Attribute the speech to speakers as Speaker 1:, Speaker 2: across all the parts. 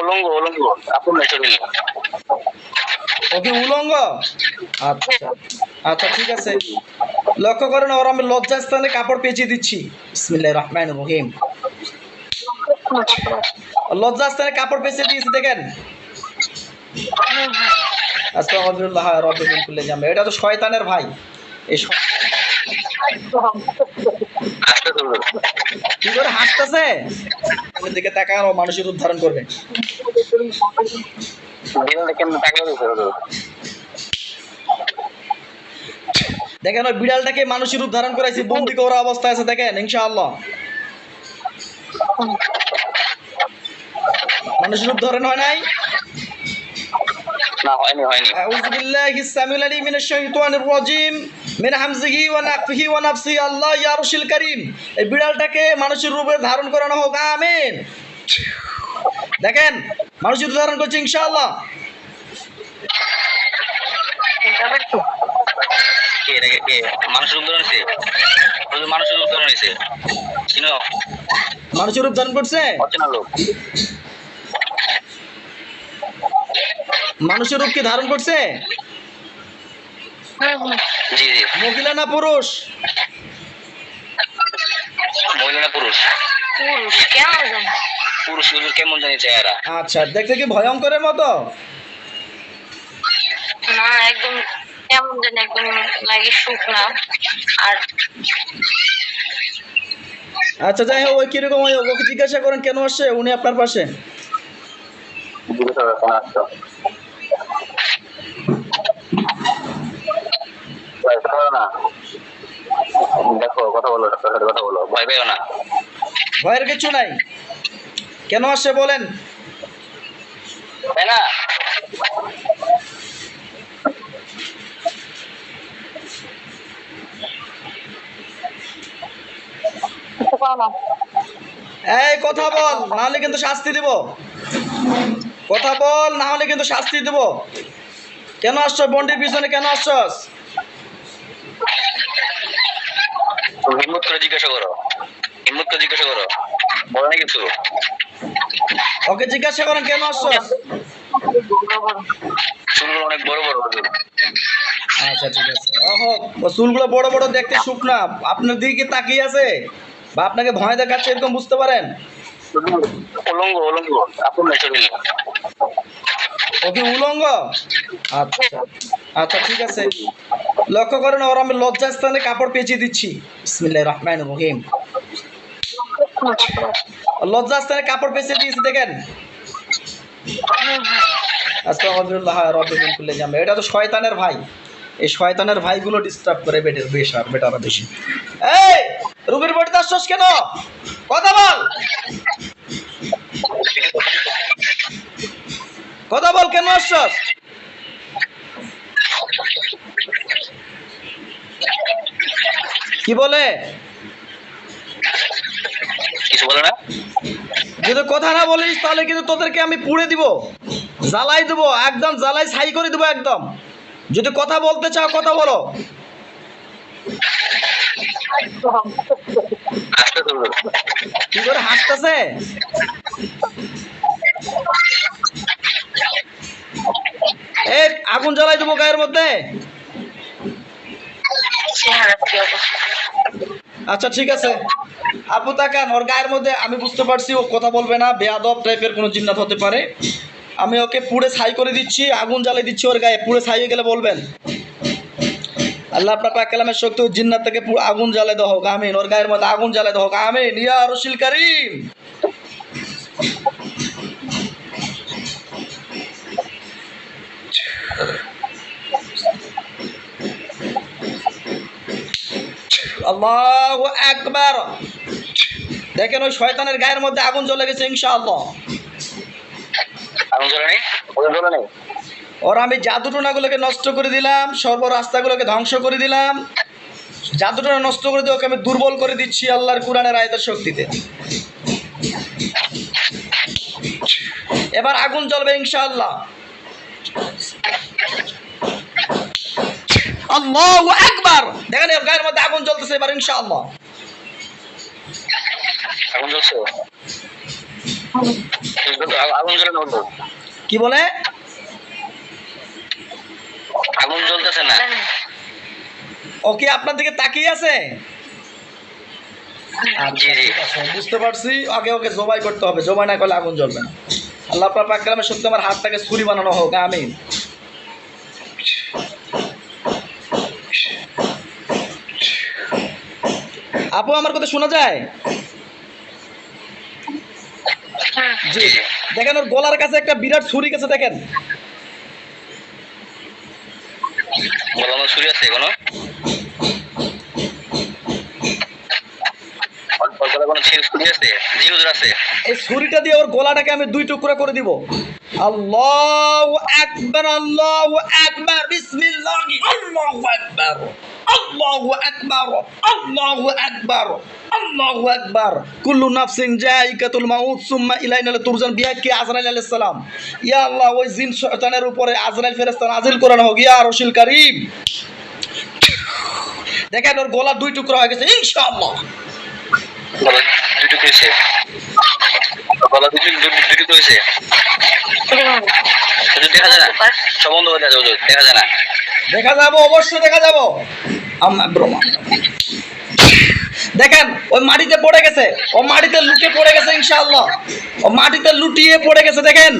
Speaker 1: উলঙ্গ উলঙ্গ। আপন
Speaker 2: ওকে উলঙ্গ? আচ্ছা। আচ্ছা ঠিক আছে। লক্ষ্য করেন ওর আমি লজ্জাস্থানে কাপড় পেঁচিয়ে দিচ্ছি। বিসমিল্লাহির রহমানির রহিম। লজ্জাস্থানে কাপড় পেঁচিয়ে দিয়েছি দেখেন। আস্তাগফিরুল্লাহ রাব্বিল কুল্লি জামে। এটা তো শয়তানের ভাই। এই
Speaker 1: তো
Speaker 2: কি করে হাসতেছে? ওর দিকে তাকান ও মানুষের রূপ ধারণ করবে। দেখেন ওই বিড়ালটাকে মানুষের রূপ ধারণ করাইছি বন্দি করা অবস্থায় আছে, দেখেন, ইনশাআল্লাহ। মানুষের রূপ ধরেন হয় নাই?
Speaker 1: না হয়নি হয়নি।
Speaker 2: আল্লাহ ইয়া মানুষের দেখেন মানুষের ধারণ করছে
Speaker 1: মানুষের রূপ
Speaker 2: ধারণ করছে? মানুষের রূপ কি ধারণ করছে?
Speaker 1: জি জি।
Speaker 2: মহিলা না পুরুষ?
Speaker 1: মহিলা না পুরুষ?
Speaker 3: পুরুষ কেমন জানি?
Speaker 1: পুরুষ হুজুর কেমন জানি চেহারা?
Speaker 2: আচ্ছা দেখতে কি ভয়ঙ্করের মতো?
Speaker 3: না একদম কেমন জানি একদম লাগে শুকনা। আর
Speaker 2: আচ্ছা যাই হোক ওই কীরকম ওই ওকে জিজ্ঞাসা করেন কেন আসছে? উনি আপনার পাশে।
Speaker 1: জিজ্ঞাসা করে কেন আসছো কথা না। দেখো কথা বলো ডাক্তার সাথে কথা বলো। ভয় পেও না।
Speaker 2: ভয়ের কিছু নাই। কেন আসছে বলেন?
Speaker 1: তাই না।
Speaker 2: এই কথা বল না হলে কিন্তু শাস্তি দিব। কথা বল না হলে কিন্তু শাস্তি দিব। কেন আসছো? বন্ডির পিছনে কেন আসছস?
Speaker 1: হিম্মত করে জিজ্ঞাসা করো। হিম্মত করে জিজ্ঞাসা করো। বলো না কিছু?
Speaker 2: ওকে জিজ্ঞাসা করেন কেন আসছস
Speaker 1: চুলগুলো অনেক বড় বড়
Speaker 2: আচ্ছা ঠিক আছে। ও চুলগুলো বড় বড় দেখতে শুকনা। আপনার দিকে তাকিয়ে আছে? বা আপনাকে ভয় দেখাচ্ছে এরকম বুঝতে পারেন?
Speaker 1: উলঙ্গ উলঙ্গ। আপন নাই শরীর
Speaker 2: ওকে উলঙ্গ? আচ্ছা। আচ্ছা ঠিক আছে। লক্ষ্য করেন, ওর আমি লজ্জাস্থানে কাপড় পেঁচিয়ে দিচ্ছি। বিসমিল্লাহির রহমানির রহিম। লজ্জাস্থানে কাপড় পেঁচিয়ে দিয়েছি, দেখেন। এটা তো শয়তানের ভাই। এই শয়তানের ভাইগুলো ডিস্টার্ব করে বেটের বেশ আর বেটারা বেশি। এই, রুবির বাড়িতে আসছস কেন? কথা বল। কথা বল, কেন আসছস? কি বলে?
Speaker 1: কিছু বলে না?
Speaker 2: যদি কথা না বলিস তাহলে কিন্তু তোদেরকে আমি পুড়ে দিব। জ্বালাই দেবো একদম জ্বালাই ছাই করে দেবো একদম। যদি কথা বলতে চাও কথা বলো। কি করে হাসতেছে? আগুন জ্বালাই দেবো গায়ের মধ্যে। আচ্ছা ঠিক আছে। আপু তাকান, ওর গায়ের মধ্যে আমি বুঝতে পারছি, ও কথা বলবে না, বেয়াদব টাইপের কোনো জিন্নাত হতে পারে। আমি ওকে পুড়ে ছাই করে দিচ্ছি, আগুন জ্বালিয়ে দিচ্ছি ওর গায়ে, পুড়ে ছাই গেলে বলবেন। আল্লাহ আপনার পাক কালামের শক্তি জিন্নাত থেকে আগুন জ্বালাই দেওয়া হোক, আমিন। ওর গায়ের মধ্যে আগুন জ্বালাই দেওয়া হোক, আমিন। ইয়া রসিল করিম। আল্লাহু আকবার। দেখেন ওই শয়তানের গায়ের মধ্যে আগুন জ্বলে গেছে ইনশাআল্লাহ। ওর আমি জাদুটোনাগুলোকে নষ্ট করে দিলাম সর্ব রাস্তাগুলোকে ধ্বংস করে দিলাম। জাদুটোনা নষ্ট করে দিয়ে ওকে আমি দুর্বল করে দিচ্ছি আল্লাহর কোরআনের আয়তের শক্তিতে। এবার আগুন জ্বলবে ইনশাআল্লাহ। আল্লাহু আকবার। দেখেন এর গায়ের মধ্যে আগুন জ্বলতেছে এবার ইনশাআল্লাহ।
Speaker 1: জ্বলছে? আগুন জ্বলে না
Speaker 2: কি বলে?
Speaker 1: আগুন জ্বলতেছে না?
Speaker 2: ও কি আপনার দিকে তাকিয়ে আছে? ঠিক আছে, বুঝতে পারছি। আগে ওকে জবাই করতে হবে। জবাই না করলে আগুন জ্বলবে না। আল্লাহ আপনার পাকরামে সত্যি আমার হাতটাকে ছুরি বানানো হোক আমিন। আপু আমার কথা শোনা যায়? জি। দেখেন ওর গলার কাছে একটা বিরাট ছুরি গেছে দেখেন।
Speaker 1: ছুরি আছে এখনও?
Speaker 2: এই ছুরিটা দিয়ে ওর গলাটাকে আমি দুই টুকরা করে দিব। আল্লাহু আকবার আল্লাহু আকবার বিসমিল্লাহি আল্লাহু আকবার। আল্লাহু আকবার আল্লাহু আকবার আল্লাহু আকবার। কুল্লু নাফসিন জায়কাতুল মাউত সুম্মা ইলাইনা তুরজান বিহাক্কি আজরাইল আলাইহিস সালাম ইয়া আল্লাহ ওই জিন শয়তানের উপরে আজরাইল ফেরেশতা নাজিল করানো হোক ইয়া রসুল করিম। দেখেন ওর গলা দুই টুকরা হয়ে গেছে ইনশাআল্লাহ।
Speaker 1: বলো দুটো হয়েছে। বলো দুটো দুটো হয়েছে। দেখা যায় না সব বন্ধ যাচ্ছে হুজুর দেখা যায় না
Speaker 2: দেখা যাব অবশ্যই দেখা যাব। দেখেন ওই মাটিতে পড়ে গেছে। ও মাটিতে লুটে পড়ে গেছে ইনশাআল্লাহ। ও মাটিতে লুটিয়ে পড়ে গেছে দেখেন।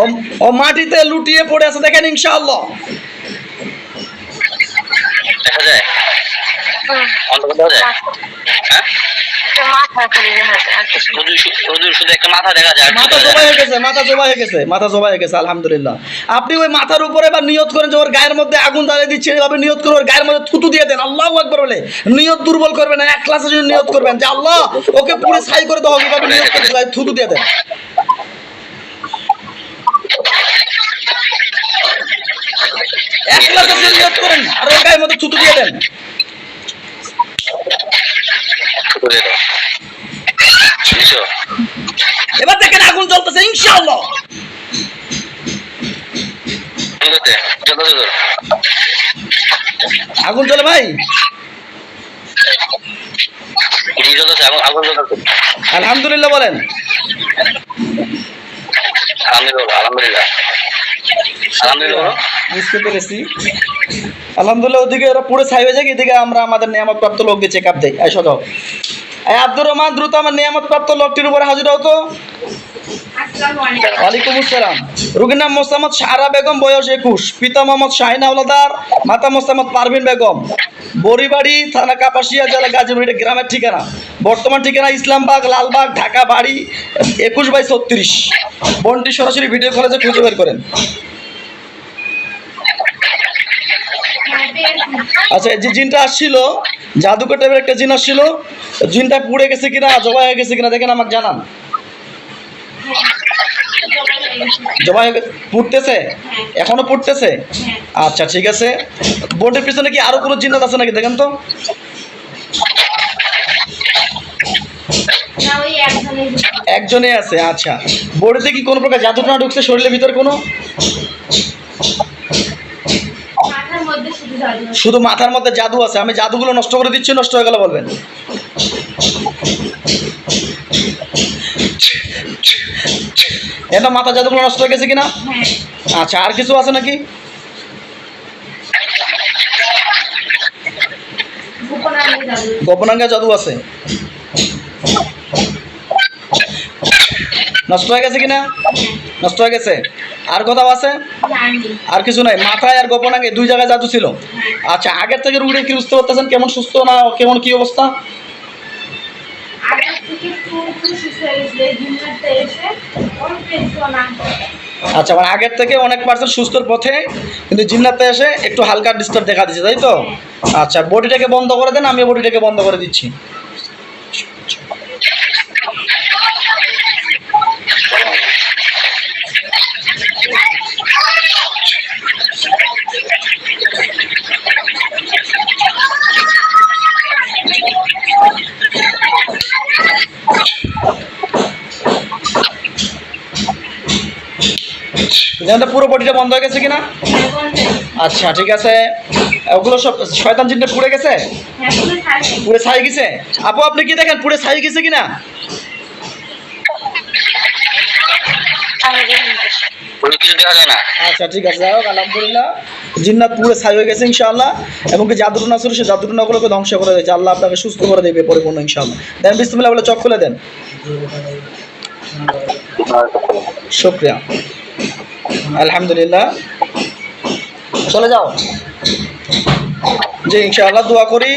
Speaker 2: ও ও মাটিতে লুটিয়ে পড়ে আছে দেখেন ইনশাআল্লাহ।
Speaker 1: দেখা যায়?
Speaker 3: হুম
Speaker 1: দেখা যায়? হ্যাঁ?
Speaker 3: একটা মাথা খালি দেখা যায় আর কিছু না।
Speaker 1: হুজুর শুধু একটা মাথা দেখা যায়
Speaker 2: মাথা জমা হয়ে গেছে মাথা জমা হয়ে গেছে মাথা জমা হয়ে গেছে আলহামদুলিল্লাহ। আপনি ওই মাথার উপরে বা নিয়ত করেন যে ওর গায়ের মধ্যে আগুন জ্বালিয়ে দিচ্ছে এভাবে নিয়ত করে ওর গায়ের মধ্যে থুতু দিয়ে দেন। আল্লাহ একবার বলে নিয়ত দুর্বল করবেন না এক ক্লাসের জন্য নিয়ত করবেন যে আল্লাহ ওকে পুরো ছাই করে দাও এভাবে নিয়ত করে থুতু দিয়ে দেন। এক ক্লাসের জন্য নিয়ত করেন আর ওর গায়ের মধ্যে থুতু দিয়ে দেন।
Speaker 1: দাও।
Speaker 2: এবার দেখেন আগুন জ্বলতেছে ইনশাআল্লাহ। আগুন জ্বলে ভাই? আলহামদুলিল্লাহ বলেন।
Speaker 1: আলহামদুলিল্লাহ।
Speaker 2: বুঝতে পেরেছি। ওদিকে ওরা পুরো ছাই হয়ে যায় এদিকে আমরা আমাদের নিয়ামত প্রাপ্ত লোককে চেক আপ দেয় সদাও এই আব্দুর রহমান দ্রুত আমার নিয়ামত প্রাপ্ত লোকটির উপরে হাজির হতো ওয়ালাইকুম আসসালাম। রুগীর নাম মোসাম্মদ সারা বেগম, বয়স একুশ। পিতা মোহাম্মদ শাহিন আওলাদার মাতা মোসাম্মদ পারভিন বেগম। বড়িবাড়ি, থানা কাপাসিয়া জেলা গাজীপুর গ্রামের ঠিকানা। বর্তমান ঠিকানা ইসলামবাগ, লালবাগ, ঢাকা, বাড়ি একুশ বাই ছত্রিশ। বনটি সরাসরি ভিডিও কলেজে খুঁজে বের করেন। আচ্ছা যে জিনটা আসছিল, জাদুকর টাইপের একটা জিন আসছিল জিনটা পুড়ে গেছে কিনা জবাই হয়ে গেছে কিনা দেখেন আমাকে জানান। জবাই পুড়তেছে? এখনও পুড়তেছে? আচ্ছা ঠিক আছে। বোর্ডের পিছনে কি আরও কোনো জিন্নাত আছে নাকি দেখেন তো। একজনে আছে আচ্ছা। বোর্ডেতে কি কোনো প্রকার জাদু না ঢুকছে শরীরের ভিতর কোনো?
Speaker 4: শুধু
Speaker 2: শুধু মাথার মধ্যে জাদু আছে আমি জাদুগুলো নষ্ট করে দিচ্ছি নষ্ট হয়ে গেলে বলবেন। এটা মাথা জাদুগুলো নষ্ট হয়ে গেছে কিনা?
Speaker 4: হ্যাঁ।
Speaker 2: আচ্ছা আর কিছু আছে নাকি?
Speaker 4: গোপনাঙ্গে জাদু
Speaker 2: আছে। নষ্ট হয়ে গেছে কিনা? নষ্ট হয়ে গেছে। আর কোথাও আছে? আর কিছু নাই। মাথায় আর গোপনাঙ্গে দুই জায়গায় জাদু ছিল। আচ্ছা আগের থেকে রুগীটা কি বুঝতে পারতেছেন? কেমন সুস্থ না কেমন কি অবস্থা? আচ্ছা মানে আগের থেকে অনেক পার্সেন্ট সুস্থর পথে কিন্তু জিন্নাতে এসে একটু হালকা ডিস্টার্ব দেখা দিচ্ছে তাই তো? আচ্ছা বডিটাকে বন্ধ করে দেন আমি বডিটাকে বন্ধ করে দিচ্ছি। পুরো বডিটা বন্ধ হয়ে গেছে কিনা? আচ্ছা ঠিক আছে। ওগুলো সব শয়তান জিনটা পুড়ে গেছে?
Speaker 4: হ্যাঁ পুরো
Speaker 2: ছাই গেছে। আপু আপনি কি দেখেন পুড়ে ছাই গেছে কিনা?
Speaker 3: আমি দেখি
Speaker 1: কোনো কিছু দেখা যায় না?
Speaker 2: আচ্ছা ঠিক আছে যাই হোক আলহামদুলিল্লাহ। জিন্নাত পুরো ছাই হয়ে গেছে ইনশাআল্লাহ। এবং কি জাদুটনা ছিল সে জাদুটনাগুলোকে ধ্বংস করে দিয়েছে। আল্লাহ আপনাকে সুস্থ করে দেবে পরিপূর্ণ ইনশাআল্লাহ। দেন বিসমিল্লাহ বলে চোখ খুলে দেন। শুক্রিয়া। আলহামদুলিল্লাহ। চলে যাও। যে ইনশাআল্লাহ দোয়া করি।